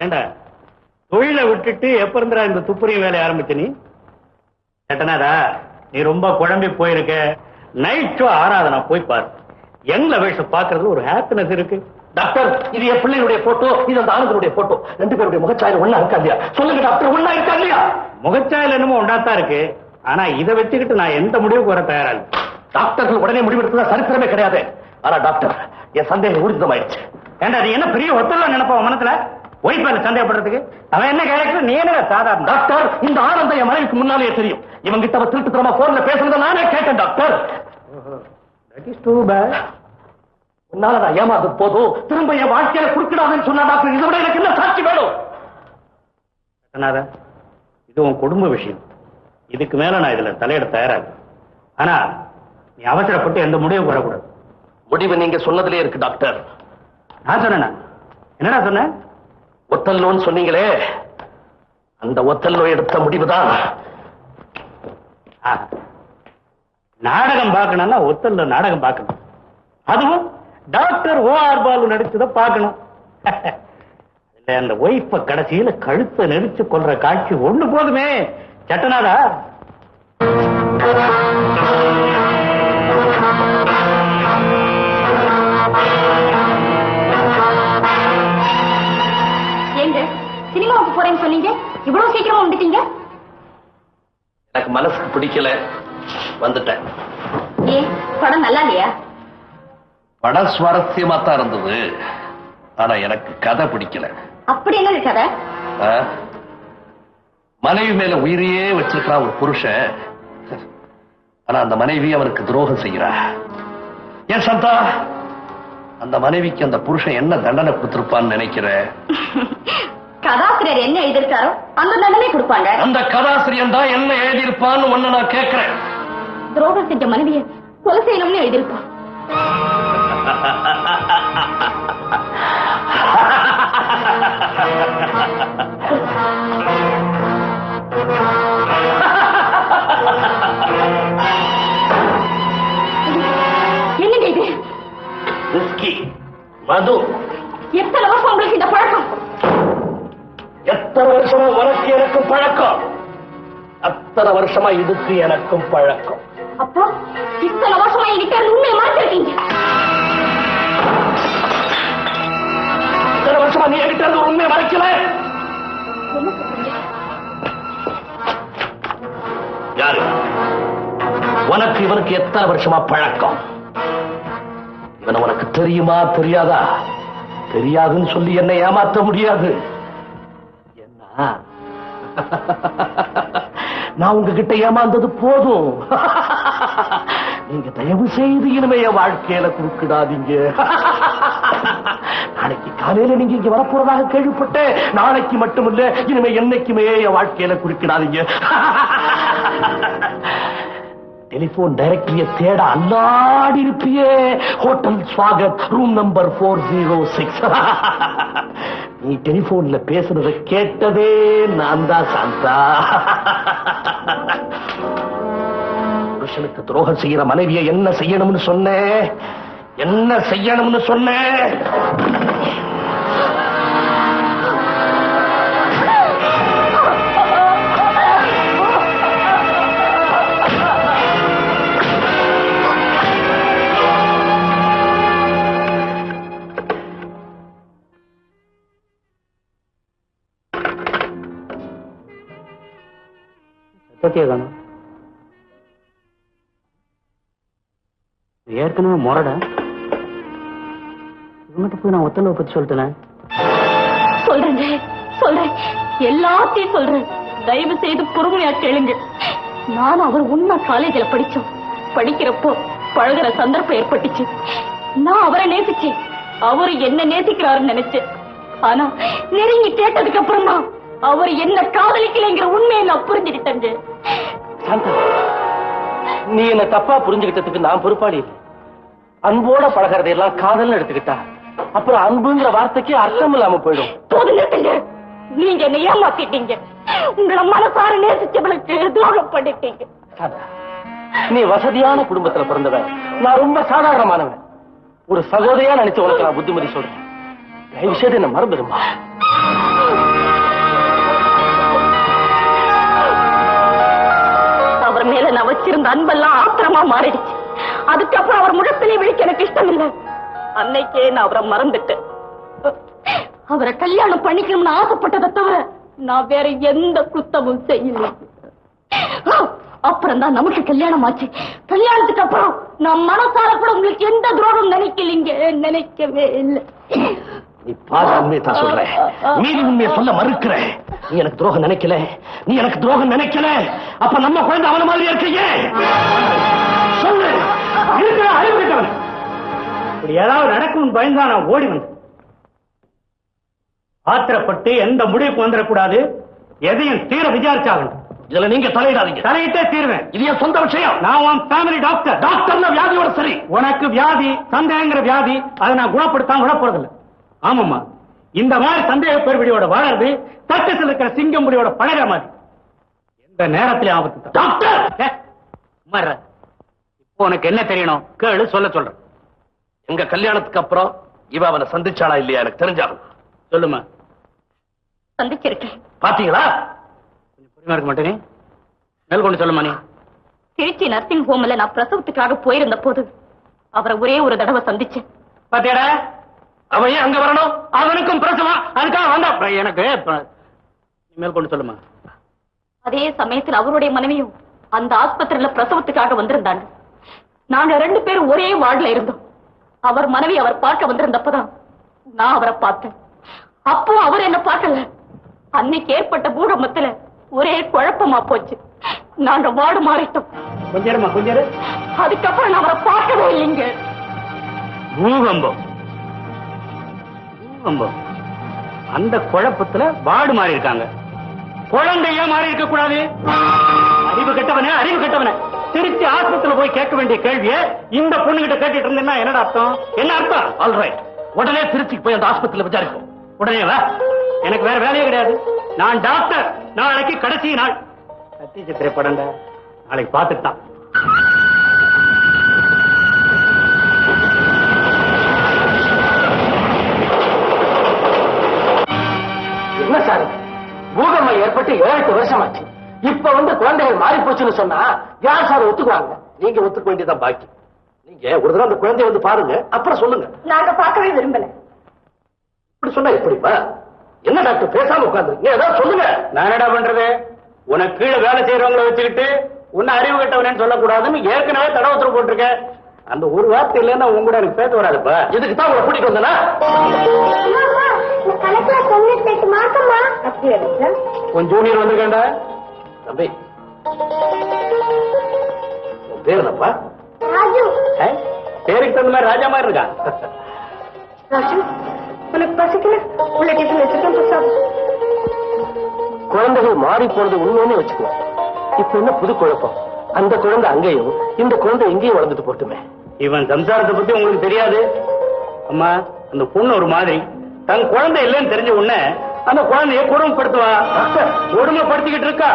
ஏண்டா? தொழில விட்டுட்டு எப்ப இருந்தா இந்த துப்புரியும் வேலையை ஆரம்பிச்ச நீ? கேட்டனாரா நீ ரொம்ப குழம்பி போயிருக்க. நைட் ஷோ ஆராதனா போய் பாரு. எங்க வயசு பாக்குறதுல ஒரு ஹாப்பினஸ் இருக்கு. டாக்டர் இது என் பிள்ளைகளுடைய போட்டோ இது அந்த ஆனந்தனுடைய போட்டோ ரெண்டு பேருடைய முகச்சாயல் ஒன்னா இருக்கா இல்லையா? சொல்லுங்க டாக்டர் ஒன்னா இருக்கா இல்லையா? முகச்சாயல் என்னமோ ஒண்டாத்தான் இருக்கு. ஆனா இதை வச்சுக்கிட்டு நான் எந்த முடிவுக்கு வர தயாரா இல்லை. டாக்டர்கள் உடனே முடிவெடுத்ததா சரித்திரமே கிடையாது. ஆனா டாக்டர் என் சந்தேகம் ஊர்ஜிதமாயிடுச்சு. ஏண்டா நீ என்ன பெரிய ஒத்தல நினைப்பா மனத்துல? ஒய்ஃப் மேல சந்தேகப்படுறதுக்கு அவன் என்ன கேரக்டர் நீ என்ன சாதாரண டாக்டர் இந்த ஆனந்தம் என் மனைவிக்கு முன்னாலே தெரியும். இவங்க கிட்ட அவ திருட்டுத்தனமா போன்ல பேசுறத நானே கேட்டேன் doctor that is too bad உன்னால நான் ஏமாந்தது போதும். திரும்ப என் வாழ்க்கையில குறுக்கிடாதுன்னு சொன்னா டாக்டர் இதை விட எனக்கு என்ன சாட்சி வேணும்? இது உன் குடும்ப விஷயம். இதுக்கு மேல நான் இதுல தலையிட தயாரா இல்லை. ஆனா நீ அவசரப்பட்டு எந்த முடிவும் வரக்கூடாது. முடிவு நீங்க சொன்னதுலயே இருக்கு டாக்டர் நான் சொன்னேனா? என்னடா சொன்னேன் ஒத்தல் நோன் சொன்னீங்களே அந்த ஒத்தல் நோய் எடுத்த முடிவுதான். நாடகம் பார்க்கணும்னா ஒத்தல்ல நாடகம் பார்க்கணும். அதுவும் டாக்டர் ஓ ஆர் பாலு நடிச்சதை பார்க்கணும். அந்த ஒய்ஃப கடைசியில கழுத்தை நெரிச்சு கொல்ற காட்சி ஒண்ணு போதுமே. சட்டநாதா? சினிமாவுக்கு போறேன்னு சொன்னீங்க? இவ்வளவு சீக்கிரமா வந்துட்டீங்க? எனக்கு மனசுக்கு பிடிக்கல. வந்துட்டேன். ஏன் படம் நல்லா இல்லையா? படம் சுவாரஸ்யமா தான் இருந்தது. ஆனா எனக்கு கதை பிடிக்கல. அப்படி என்ன கதை? மனைவி மேல உயிரையே வச்சிருக்கிறான் ஒரு புருஷன். ஆனா அந்த மனைவி அவனுக்கு துரோகம் செய்கிறா. ஏன் சந்தா? அந்த மனைவிக்கு அந்த புருஷன் என்ன தண்டனை கொடுத்திருப்பான்னு நினைக்கிறேன் கதாசிரியர் என்ன எழுதியிருக்காரோ அந்த தண்டனை கொடுப்பாங்க. அந்த கதாசிரியன் தான் என்ன எழுதியிருப்பான்னு ஒண்ணு நான் கேட்கிறேன். துரோகம் செஞ்ச மனைவியை கொலை செய்யணும்னு எழுதியிருப்பான். என்னங்க இது? மது. வருஷமா இதுக்கு எனக்கும் பழக்கம். அப்போ இத்தனை வருஷமா என்கிட்ட உண்மையை மறைச்சிருக்கீங்க இத்தனை வருஷமா நீ என்கிட்ட இருந்து உண்மையை மறைக்கல? யாரு? உனக்கு இவனுக்கு எத்தனை வருஷமா பழக்கம்? இவனை உனக்கு தெரியுமா தெரியாதா? தெரியாதுன்னு சொல்லி என்னை ஏமாத்த முடியாது. என்ன? நான் உங்ககிட்ட ஏமாந்தது போதும். நீங்க தயவு செய்து இனிமே என் வாழ்க்கையில குறுக்கிடாதீங்க. நாளைக்கு காலையில நீங்க இங்க வரப்போறதாக கேள்விப்பட்டேன். நாளைக்கு மட்டுமில்ல இனிமே என்னைக்குமே என் வாழ்க்கையில குறுக்கிடாதீங்க. டெலிபோன் டைரக்டரிய தேட அல்லாடி இருப்பியே. Hotel Swagat room number four zero six நீ டெலிபோன்ல பேசுறத கேட்டதே நான் தான் சாந்தா. புருஷனுக்கு துரோகம் செய்யற மனைவியை என்ன செய்யணும்னு சொன்னேன் என்ன செய்யணும்னு சொன்னேன் சத்திய காணும் ஏற்கனவே முரட. இவங்கிட்ட போய் நான் ஒத்தலவை பத்தி சொல்லிட்டேன். சொல்றேங்க சொல்றேன். எல்லாத்தையும் சொல்றேன். தயவு செய்து பொறுமையா கேளுங்க. நான் அவர் உண்மை காலேஜ்ல படிச்சோம். படிக்கிறப்போ பழகுற சந்தர்ப்பம் ஏற்பட்டுச்சு. நான் அவரை நேசிச்சேன். அவரு என்ன நேசிக்கிறாருன்னு நினைச்சேன். ஆனா நெருங்கி கேட்டதுக்கு அப்புறமா அவர் என்ன காதலிக்கலைங்கிற உண்மையை நான் புரிஞ்சுக்கிட்டேங்க சாந்தா நீ என்ன தப்பா புரிஞ்சுக்கிட்டதுக்கு நான் பொறுப்பாளி. அன்போட பழகிறதையெல்லாம் காதல்னு எடுத்துக்கிட்டா அப்புறம் அன்புங்கிற வார்த்தைக்கு அர்த்தம் இல்லாம போயிடும். நீங்க என்ன ஏமாத்திட்டீங்க. உங்களை மனசார நேசிச்சவளுக்கு துரோகம் பண்ணிட்டீங்க. நீ வசதியான குடும்பத்துல பிறந்தவன். நான் ரொம்ப சாதாரணமானவன். ஒரு சகோதரியா நினைச்சு உனக்கு நான் புத்திமதி சொல்றேன். தயவு செய்து என்ன மறந்துடுமா? வச்சிருந்த அன்பெல்லாம் ஆத்திரமா மாறிடுச்சு. அதுக்கப்புறம் அவர் முகத்திலே விழிக்க எனக்கு இஷ்டம் இல்லை அன்னைக்கே நான் அவரை மறந்துட்டேன் அவரை கல்யாணம் பண்ணிக்கணும்னு ஆசைப்பட்டதை தவிர நான் வேற எந்த குத்தமும் செய்யல. அப்புறம் தான் நமக்கு கல்யாணம் ஆச்சு. கல்யாணத்துக்கு அப்புறம் நான் மனசால கூட உங்களுக்கு எந்த துரோகம் நினைக்கலீங்க? நினைக்கவே இல்லை. நீ பாதி உண்மையை தான் சொல்ற. மீதி உண்மையை சொல்ல மறுக்கிற. நீ எனக்கு துரோகம் நினைக்கல. நீ எனக்கு துரோகம் நினைக்கல. அப்ப நம்ம குழந்தை அவன மாதிரி இருக்கையே. சொல்லு. இருக்கிற அறிவு கிட்டவன். இப்படி ஏதாவது நடக்கும் பயந்தான் நான் ஓடி வந்தேன் ஆத்திரப்பட்டு எந்த முடிவுக்கு வந்துடக்கூடாது? எதையும் தீர விசாரிச்சாகணும். இதுல நீங்க தலையிடாதீங்க. தலையிட்டே தீருவேன். இது என் சொந்த விஷயம்? நான் உன் ஃபேமிலி டாக்டர் டாக்டர்னா வியாதியோட சரி. உனக்கு வியாதி சந்தேகங்கிற வியாதி அதை நான் குணப்படுத்தாம விடப்போறதில்ல ஆமாம்மா. இந்த மாதிரி சந்தேக பெருபிடியோட வாழறது தட்டத்தில் இருக்கிற சிங்கம் புலியோட பழகிற மாதிரி. எந்த நேரத்திலே ஆபத்து. டாக்டர். இப்போ உனக்கு என்ன தெரியணும்? கேளு சொல்ல சொல்றேன். எங்க கல்யாணத்துக்கு அப்புறம் இவ அவனை சந்திச்சாளா இல்லையா எனக்கு தெரிஞ்சாகும் சொல்லுமா சந்திச்சிருக்கேன். பாத்தீங்களா? கொஞ்சம் பொறுமையா இருக்க மாட்டேனே. மேல் கொண்டு சொல்லுமா நீ. திருச்சி நர்சிங் ஹோம்ல நான் பிரசவத்துக்காக போயிருந்த போது அவரை ஒரே ஒரு தடவை சந்திச்சேன். பாத்தியாடா? அவன் ஏன் அங்க வரணும்? அவனுக்கும் பிரசவம். அதுக்காக வந்தா எனக்கு மேல் கொண்டு சொல்லுமா? அதே சமயத்தில் அவருடைய மனைவியும் அந்த ஆஸ்பத்திரியில பிரசவத்துக்காக வந்திருந்தாங்க. நாங்க ரெண்டு பேரும் ஒரே வார்டுல இருந்தோம். அவர் மனைவி அவர் பார்க்க வந்திருந்தப்பதான் நான் அவரை பார்த்தேன். அப்போ அவர் என்ன பார்க்கல. அன்னைக்கு ஏற்பட்ட பூகம்பத்துல ஒரே குழப்பமா போச்சு. நாங்க வார்டு மாறிட்டோம். கொஞ்சம் கொஞ்சம். அதுக்கப்புறம் நான் அவரை பார்க்கவே இல்லைங்க. பூகம்பம். சம்பவம் அந்த குழப்பத்துல வார்டு மாறி இருக்காங்க குழந்தைய மாறி இருக்க கூடாது அறிவு கெட்டவனே அறிவு கெட்டவனே. திருச்சி ஆஸ்பத்திரியில போய் கேட்க வேண்டிய கேள்விய இந்த பொண்ணு கிட்ட கேட்டுட்டு இருந்தேன்னா என்னடா அர்த்தம்? என்ன அர்த்தம்? ஆல்ரைட் உடனே திருச்சிக்கு போய் அந்த ஆஸ்பத்திரியில விசாரிப்போம். உடனே வா. எனக்கு வேற வேலையே கிடையாது. நான் டாக்டர். நாளைக்கு கடைசி நாள். கத்தி சித்திரை நாளைக்கு பார்த்துட்டான் ஏற்பட்டு ஏழு எட்டு வருஷம் ஆச்சு இப்ப வந்து குழந்தைகள் மாறி போச்சுன்னு சொன்னா யார் சார் ஒத்துக்குவாங்க? நீங்க ஒத்துக்க வேண்டியதான் பாக்கி. நீங்க ஒரு தடவை அந்த குழந்தைய வந்து பாருங்க. அப்புறம் சொல்லுங்க. நாங்க பார்க்கவே விரும்பல. இப்படி சொன்னா எப்படிப்பா? என்ன டாக்டர்? பேசாம உட்காந்து நீ ஏதாவது சொல்லுங்க. நான் என்னடா பண்றது? உனக்கு கீழே வேலை செய்யறவங்கள வச்சுக்கிட்டு உன்னை அறிவு கட்டவனேன்னு சொல்லக்கூடாதுன்னு ஏற்கனவே தடை உத்தரவு போட்டிருக்கேன் அந்த ஒரு வார்த்தை இல்லைன்னா உங்க கூட எனக்கு பேச வராதுப்பா. இதுக்கு தான் உங்களை கூட்டிட்டு வந்தனா? கணக்குல தொண்ணூத்தி எட்டு மாசமா அப்படியா உன் ஜூனியர் வந்திருக்கேன்டா. தம்பி. உன் பேர் என்னப்பா? ராஜு. ஏ, பேருக்கு தகுந்த மாதிரி ராஜா மாதிரி இருக்கான் ராஜு உனக்கு பசிக்கல? உள்ள டிஃபன் வச்சுட்டு பிரசாதம் குழந்தைகள் மாறி போனது உண்மைன்னு வச்சுக்குவோம் இப்ப என்ன புது குழப்பம்? அந்த குழந்தை அங்கேயும் இந்த குழந்தை எங்கேயும் வளர்ந்துட்டு போட்டுமே. இவன் சம்சாரத்தை பத்தி உங்களுக்கு தெரியாது. அம்மா அந்த பொண்ணு ஒரு மாதிரி. தன் குழந்தை இல்லைன்னு தெரிஞ்ச உடனே அந்த குழந்தைய கொடுமைப்படுத்துவா? கொடுமைப்படுத்திக்கிட்டு இருக்கா?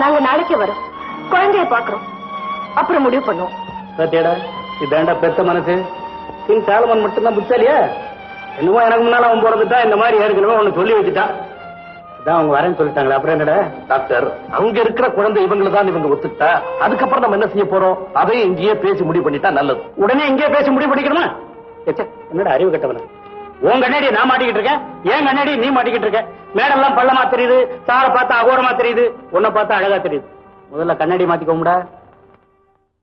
நாங்க நாளைக்கு வரோம். குழந்தைய பாக்குறோம் அப்புறம் முடிவு பண்ணுவோம். சத்தியடா இதாண்டா பெத்த மனசு. கிங் சாலமன் மட்டும்தான் புத்தாலியா என்னமோ எனக்கு முன்னால அவன் பிறந்துட்டா இந்த மாதிரி ஏற்கனவே ஒண்ணு சொல்லி வச்சுட்டான் அதான் அவங்க வரேன்னு சொல்லிட்டாங்களா அப்புறம் என்னடா? டாக்டர் அங்க இருக்கிற குழந்தை இவங்களை தான் இவங்க ஒத்துக்கிட்டா அதுக்கப்புறம் நம்ம என்ன செய்ய போறோம்? அதையும் இங்கேயே பேசி முடிவு பண்ணிட்டா நல்லது. உடனே இங்கே பேசி முடிவு பண்ணிக்கணுமா? என்னடா அறிவு கட்டவன? உன் கண்ணாடி நான் மாட்டிக்கிட்டு இருக்கேன் ஏன் கண்ணாடி நீ மாட்டிக்கிட்டு இருக்க. மேடெல்லாம் பள்ளமா தெரியுது சாரை பார்த்தா அகோரமா தெரியுது உன்னை பார்த்தா அழகா தெரியுது. முதல்ல கண்ணாடி மாத்திக்கோமுடா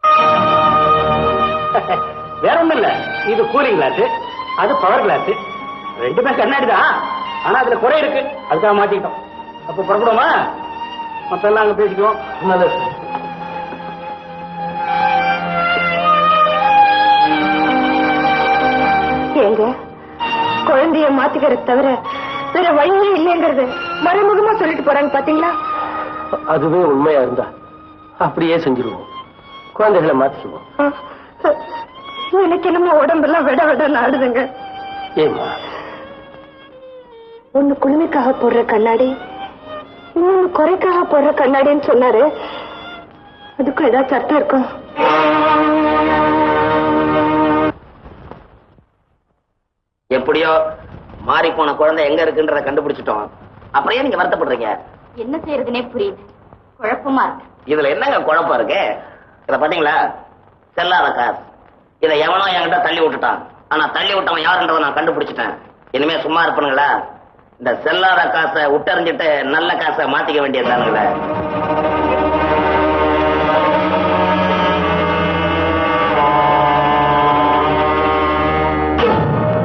வேற ஒண்ணும் இல்ல இது கூலிங் கிளாஸ் அது பவர் கிளாஸ் ரெண்டுமே கண்ணாடி தான் ஆனா அதுல குறை இருக்கு. அதுக்காக மாட்டிக்கிட்டோம் அப்ப புறப்படுவோமா? மத்தெல்லாம் அங்க பேசிக்குவோம். நல்லது. குழந்தைய மாத்திக்கிறது தவிர வேற வழியே இல்லைங்கிறது மறைமுகமா சொல்லிட்டு போறாங்க பாத்தீங்களா? அதுவே உண்மையா இருந்தா அப்படியே செஞ்சிருவோம். குழந்தைகளை மாத்திக்குவோம். எனக்கு என்னமோ உடம்பெல்லாம் விட விட ஆடுதுங்க. ஏமா ஒண்ணு குளுமைக்காக போடுற கண்ணாடி இன்னொன்னு குறைக்காக போடுற கண்ணாடின்னு சொன்னாரு. அதுக்கும் ஏதாச்சும் அர்த்தம் இருக்கும் எப்படியோ மாறி போன குழந்தை எங்க இருக்குன்றத கண்டுபிடிச்சிட்டோம். அப்புறம் ஏன் நீங்க வருத்தப்படுறீங்க? என்ன செய்யறதுனே புரியல. குழப்பமா இருக்கு. இதுல என்னங்க குழப்பம் இருக்கு? இத பாத்தீங்களா? செல்லாத காசு. இத எவனோ என்கிட்ட தள்ளி விட்டுட்டான். ஆனா தள்ளி விட்டவன் யாருன்றதை நான் கண்டுபிடிச்சிட்டேன். இனிமே சும்மா இருப்பனுங்களா? இந்த செல்லாத காசை விட்டறிஞ்சிட்டு நல்ல காசை மாத்திக்க வேண்டியதானுங்களே